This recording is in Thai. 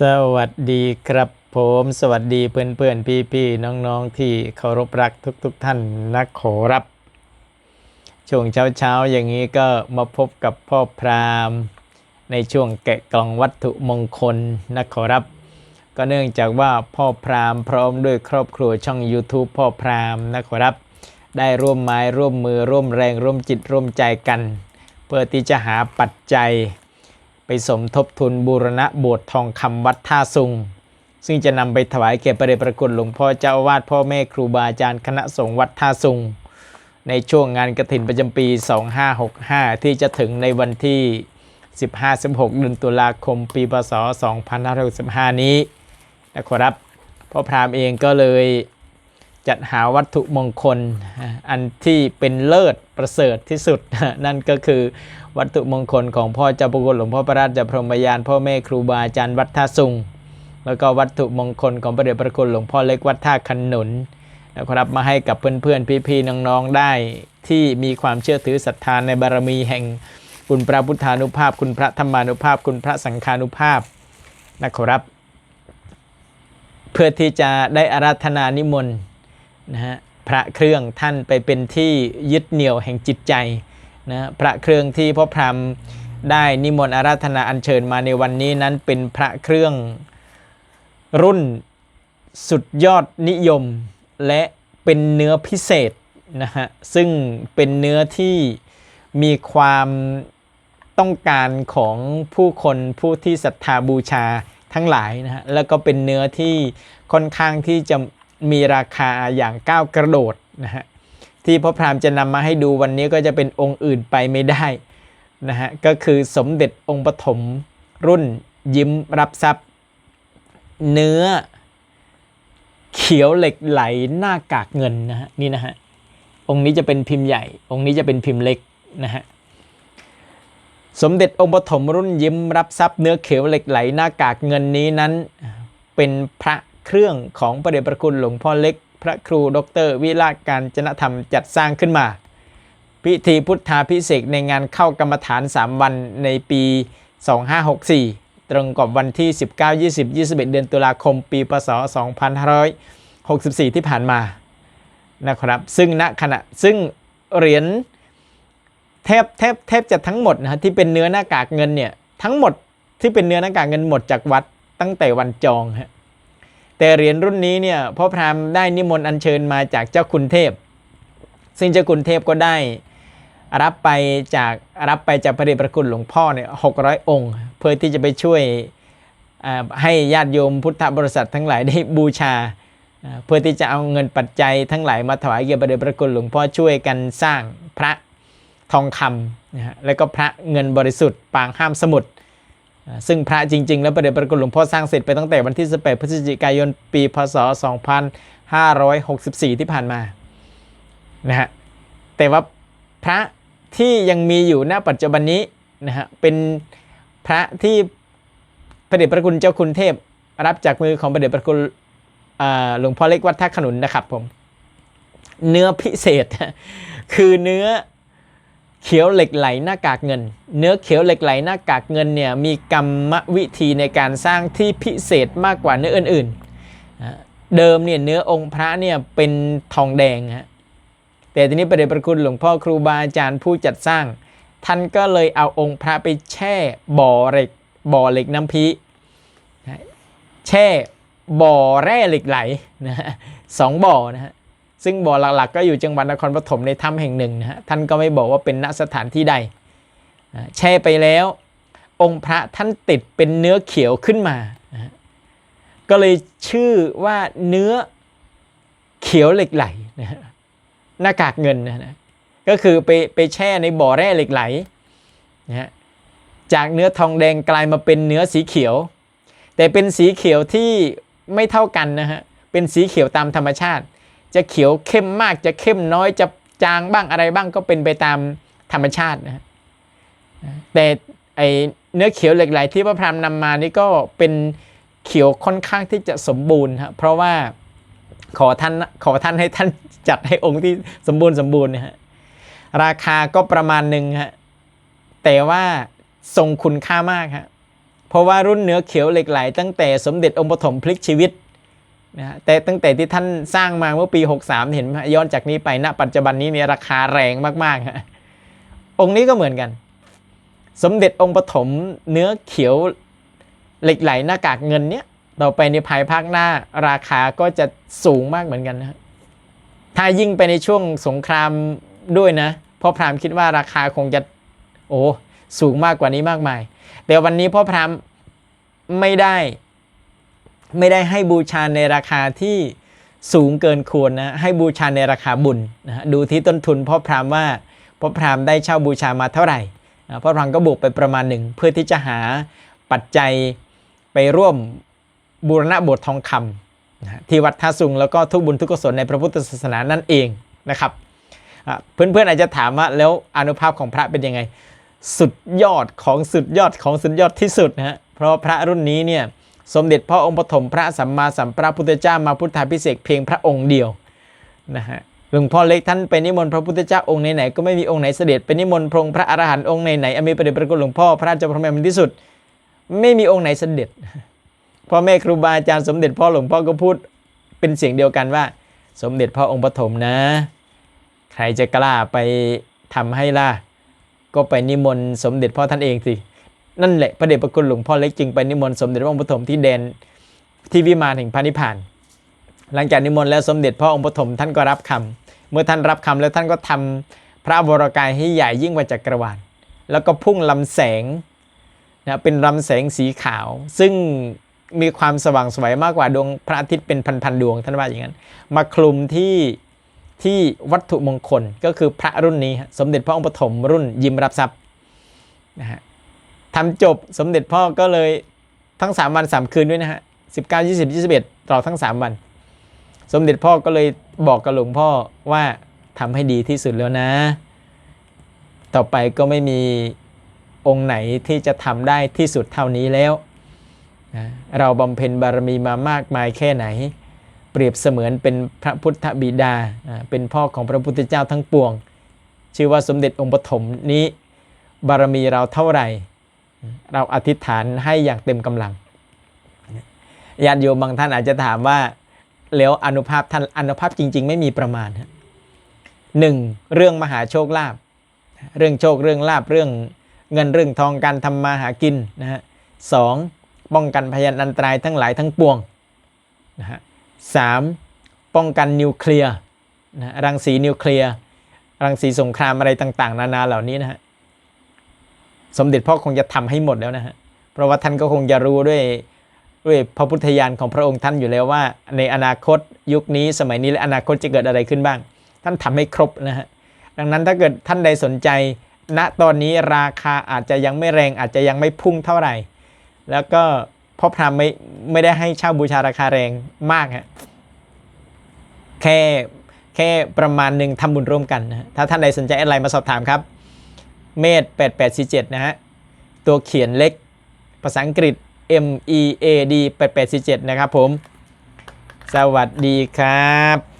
สวัสดีครับผมสวัสดีเพื่อนเพื่อนพี่พี่ๆน้องๆ ที่เคารพรักทุกๆทท่านนักขอรับ ช่วงเช้าๆ อย่างนี้ก็มาพบกับพ่อพราหมณ์ในช่วงแกะกล่องวัตถุมงคลนักขอรับ ก็เนื่องจากว่าพ่อพราหมณ์พร้อมด้วยครอบครัวช่อง YouTube พ่อพราหมณ์นักขอรับ ได้ร่วมไม้ร่วมมือร่วมแรงร่วมจิตร่วมใจกัน เพื่อที่จะหาปัจจัย ไปสมทบทุนบูรณะโบสถ์ทองคำวัดท่าซุง ซึ่งจะนำไปถวายแก่ประเดชพระคุณหลวงพ่อเจ้าวาสพ่อแม่ครูบาอาจารย์คณะสงฆ์วัดท่าซุง ในช่วงงานกระถินประจำปี 2565 ที่จะถึงในวันที่ 15-16 เดือนตุลาคม ปีพศ 2565 นี้นะครับพ่อพรามเองก็เลย จัดหาวัตถุมงคลอันที่เป็นเลิศประเสริฐที่สุด นั่นก็คือวัตถุมงคลของพ่อเจ้าประคุณหลวงพ่อพระราชพรหมยานพ่อแม่ครูบาอาจารย์วัดท่าสุง แล้วก็วัตถุมงคลของพระเดชพระคุณหลวงพ่อเล็กวัดท่าขนุนนะครับมาให้กับเพื่อนๆพี่ๆน้องๆได้ที่มีความเชื่อถือศรัทธาในบารมีแห่งคุณพระพุทธานุภาพ คุณพระธรรมานุภาพ คุณพระสังฆานุภาพนะครับ เพื่อที่จะได้อาราธนานิมนต์ นะฮะพระเครื่องท่านไปเป็นที่ยึดเหนี่ยวแห่งจิตใจนะพระเครื่องที่พ่อพรหมได้นิมนต์อาราธนาอัญเชิญมาในวันนี้นั้นเป็นพระเครื่องรุ่นสุดยอดนิยมและเป็นเนื้อพิเศษนะฮะซึ่งเป็นเนื้อที่มีความต้องการของผู้คนผู้ที่ศรัทธาบูชาทั้งหลายนะฮะแล้วก็เป็นเนื้อที่ค่อนข้างที่จะ มีราคาอย่างก้าวกระโดดนะฮะที่พ่อพรามจะนำมาให้ดูวันนี้ก็จะเป็นองค์อื่นไปไม่ได้นะฮะก็คือสมเด็จองค์ปฐมรุ่นยิ้มรับทรัพย์ เนื้อ เขียวเหล็กไหลหน้ากากเงินนะฮะนี่นะฮะองค์นี้จะเป็นพิมพ์ใหญ่ องค์นี้จะเป็นพิมพ์เล็กนะฮะสมเด็จองค์ปฐมรุ่นยิ้มรับทรัพย์เนื้อเขียวเหล็กไหลหน้ากากเงินนี้นั้นเป็นพระ เครื่องของพระเดชพระคุณหลวงพ่อเล็ก พระครูดร วิราชการจนธรรมจัดสร้างขึ้นมา พิธีพุทธาพิเศษในงานเข้ากรรมฐาน 3 วันในปี 2564 ตรงกับวันที่ 19 20 21 เดือนตุลาคม ปีพศ 2564 ที่ผ่านมานะครับ ซึ่งณขณะซึ่งเหรียญแทบแทบแทบจะทั้งหมดนะฮะที่เป็นเนื้อหน้ากากเงินเนี่ยทั้งหมดที่เป็นเนื้อหน้ากากเงินหมดจากวัดตั้งแต่วันจองฮะ แต่เหรียญรุ่นนี้เนี่ยพ่อพราหมณ์ได้นิมนต์อัญเชิญมาจากเจ้าคุณเทพ ซึ่งเจ้าคุณเทพก็ได้รับไปจากรับไปจากพระเดชพระคุณหลวงพ่อเนี่ยหกร้อยองค์ เพื่อที่จะไปช่วยให้ญาติโยมพุทธบริษัททั้งหลายได้บูชา เพื่อที่จะเอาเงินปัจจัยทั้งหลายมาถวายแก่พระเดชพระคุณหลวงพ่อช่วยกันสร้างพระทองคำนะฮะแล้วก็พระเงินบริสุทธิ์ปางห้ามสมุทร ซึ่งพระจริง ๆ แล้วประเดชพระคุณหลวงพ่อสร้างเสร็จไปตั้งแต่วันที่ 18 พฤศจิกายน ปีพศ 2564 ที่ผ่านมา นะฮะ แต่ว่าพระที่ยังมีอยู่ณปัจจุบันนี้นะฮะ เป็นพระที่พระเดชพระคุณเจ้าคุณเทพ รับจากมือของพระเดชพระคุณหลวงพ่อเล็กวัดท่าขนุนนะครับผม เนื้อพิเศษ คือเนื้อ เขียวเหล็กไหลหน้ากากเงิน เนื้อเขียวเหล็กไหลหน้ากากเงินเนี่ยมีกรรมวิธีในการสร้างที่พิเศษมากกว่าเนื้ออื่นๆอ่าเดิมเนี่ยเนื้อองค์พระเนี่ยเป็นทองแดงฮะแต่ทีนี้ประเดชพระคุณหลวงพ่อครูบาอาจารย์ผู้จัดสร้าง ท่านก็เลยเอาองค์พระไปแช่บ่อเหล็กบ่อเหล็กน้ำพีแช่บ่อแร่เหล็กไหลนะฮะสองบ่อนะฮะ ซึ่งบ่อหลักๆ ก็อยู่จังหวัดนครปฐมในถ้ำแห่งหนึ่งนะฮะท่านก็ไม่บอกว่าเป็นณสถานที่ใดแช่ไปแล้ว องค์พระท่านติดเป็นเนื้อเขียวขึ้นมานก็เลยชื่อว่าเนื้อเขียวเหล็กไหลนะฮะหน้ากากเงินนะฮะก็คือไปไปแช่ในบ่อแร่เหล็กไหลนะฮะจากเนื้อทองแดงกลายมาเป็นเนื้อสีเขียว แต่เป็นสีเขียวที่ไม่เท่ากันนะฮะเป็นสีเขียวตามธรรมชาติ จะเขียวเข้มมากจะเข้มน้อยจะจางบ้างอะไรบ้างก็เป็นไปตามธรรมชาตินะฮะแต่ไอเนื้อเขียวเหล็กไหลที่พระพรามนำมานี่ก็เป็นเขียวค่อนข้างที่จะสมบูรณ์ฮะเพราะว่าขอท่านขอท่านให้ท่านจัดให้องค์ที่สมบูรณ์สมบูรณ์นะฮะราคาก็ประมาณหนึ่งฮะแต่ว่าทรงคุณค่ามากฮะเพราะว่ารุ่นเนื้อเขียวเหล็กไหลตั้งแต่สมเด็จองค์ปฐมพลิกชีวิต นะฮะแต่ตั้งแต่ที่ท่านสร้างมาเมื่อปี 63 เห็นย้อนจากนี้ไปณปัจจุบันนี้เนี่ยราคาแรงมากๆฮะองค์นี้ก็เหมือนกัน สมเด็จองค์ปฐมเนื้อเขียวเหล็กไหลหน้ากากเงินเนี้ยต่อไปในภายภาคหน้าราคาก็จะสูงมากเหมือนกันนะฮะถ้ายิ่งไปในช่วงสงครามด้วยนะพ่อพรามคิดว่าราคาคงจะโอ้สูงมากกว่านี้มากมาย แต่วันนี้พ่อพรามไม่ได้ ไม่ได้ให้บูชาในราคาที่สูงเกินควรนะให้บูชาในราคาบุญนะฮะดูที่ต้นทุนพ่อพรามว่าพ่อพรามได้เช่าบูชามาเท่าไหร่นะพ่อพรามก็บวกไปประมาณหนึ่งเพื่อที่จะหาปัจจัยไปร่วมบูรณะบสถ์ทองคำนะที่วัดท่าสุงแล้วก็ทุกบุญทุกกุศลในพระพุทธศาสนานั่นเองนะครับเพื่อนๆอาจจะถามว่าแล้วอนุภาพของพระเป็นยังไง สุดยอดของสุดยอดของสุดยอดที่สุดนะฮะเพราะพระรุ่นนี้เนี่ย สมเด็จพระองค์ปฐมพระสัมมาสัมพุทธเจ้ามาพุทธาพิเศษเพียงพระองค์เดียวนะฮะหลวงพ่อเล็กท่านไปนิมนต์พระพุทธเจ้าองค์ไหนๆก็ไม่มีองค์ไหนเสด็จไปนิมนต์พระองค์พระอรหันต์องค์ไหนๆอมีประเดชประคุณหลวงพ่อพระราชพระแม่มันที่สุด ไม่มีองค์ไหนเสด็จพ่อแม่ครูบาอาจารย์สมเด็จพ่อหลวงพ่อก็พูดเป็นเสียงเดียวกันว่า สมเด็จพ่อองค์ปฐมนะ ใครจะกล้าไปทำให้ล่ะก็ไปนิมนต์สมเด็จพ่อท่านเองสิ นั่นแหละพระเดชพระคุณหลวงพ่อเล็กจึงไปนิมนต์สมเด็จพระองค์ปฐมที่แดนที่วิมานแห่งพระนิพพาน หลังจากนิมนต์แล้วสมเด็จพ่อองค์ปฐมท่านก็รับคำเมื่อท่านรับคำแล้วท่านก็ทำพระวรกายให้ใหญ่ยิ่งกว่าจักรวาล แล้วก็พุ่งลำแสงนะเป็นลำแสงสีขาว ซึ่งมีความสว่างสวยมากกว่าดวงพระอาทิตย์เป็นพันๆดวงท่านว่าอย่างนั้น มาคลุมที่ที่วัตถุมงคลก็คือพระรุ่นนี้ สมเด็จพระองค์ปฐมรุ่นยิ้มรับทรัพย์นะฮะ ทำจบสมเด็จพ่อก็เลยทั้ง 3 วัน 3 คืนด้วยนะฮะ19 20 21ต่อทั้ง 3 วัน สมเด็จพ่อก็เลยบอกกับหลวงพ่อว่าทำให้ดีที่สุดแล้วนะ ต่อไปก็ไม่มีองค์ไหนที่จะทำได้ที่สุดเท่านี้แล้วนะเราบำเพ็ญบารมีมามากมายแค่ไหน เปรียบเสมือนเป็นพระพุทธบิดาอ่าเป็นพ่อของพระพุทธเจ้าทั้งปวง ชื่อว่าสมเด็จองค์ปฐมนี้บารมีเราเท่าไหร่ เราอธิษฐานให้อย่างเต็มกำลังญาติโยมบางท่านอาจจะถามว่าแล้วอนุภาพท่านอนุภาพจริง ๆ ไม่มีประมาณหนึ่งเรื่องมหาโชคลาภเรื่องโชคเรื่องลาภเรื่องเงินเรื่องทองการทำมาหากินนะฮะสองป้องกันพยานอันตรายทั้งหลายทั้งปวงนะฮะสามป้องกันนิวเคลียร์นะฮะรังสีนิวเคลียร์รังสีสงครามอะไรต่าง ๆ นานาเหล่านี้นะฮะ สมเด็จพ่อคงจะทำให้หมดแล้วนะฮะเพราะว่าท่านก็คงจะรู้ด้วยด้วยพระพุทธญาณของพระองค์ท่านอยู่แล้วว่า ในอนาคตยุคนี้สมัยนี้และอนาคตจะเกิดอะไรขึ้นบ้าง ท่านทำให้ครบนะฮะดังนั้นถ้าเกิดท่านใดสนใจ ณตอนนี้ราคาอาจจะยังไม่แรงอาจจะยังไม่พุ่งเท่าไหร่ แล้วก็พ่อพรามไม่ไม่ได้ให้เช่าบูชาราคาแรงมากฮะแค่แค่ประมาณหนึ่งทำบุญร่วมกันนะถ้าท่านใดสนใจอะไรมาสอบถามครับ เมธ8847 นะฮะ ตัวเขียนเล็ก ภาษาอังกฤษ M E A D 8847 นะครับผม สวัสดีครับ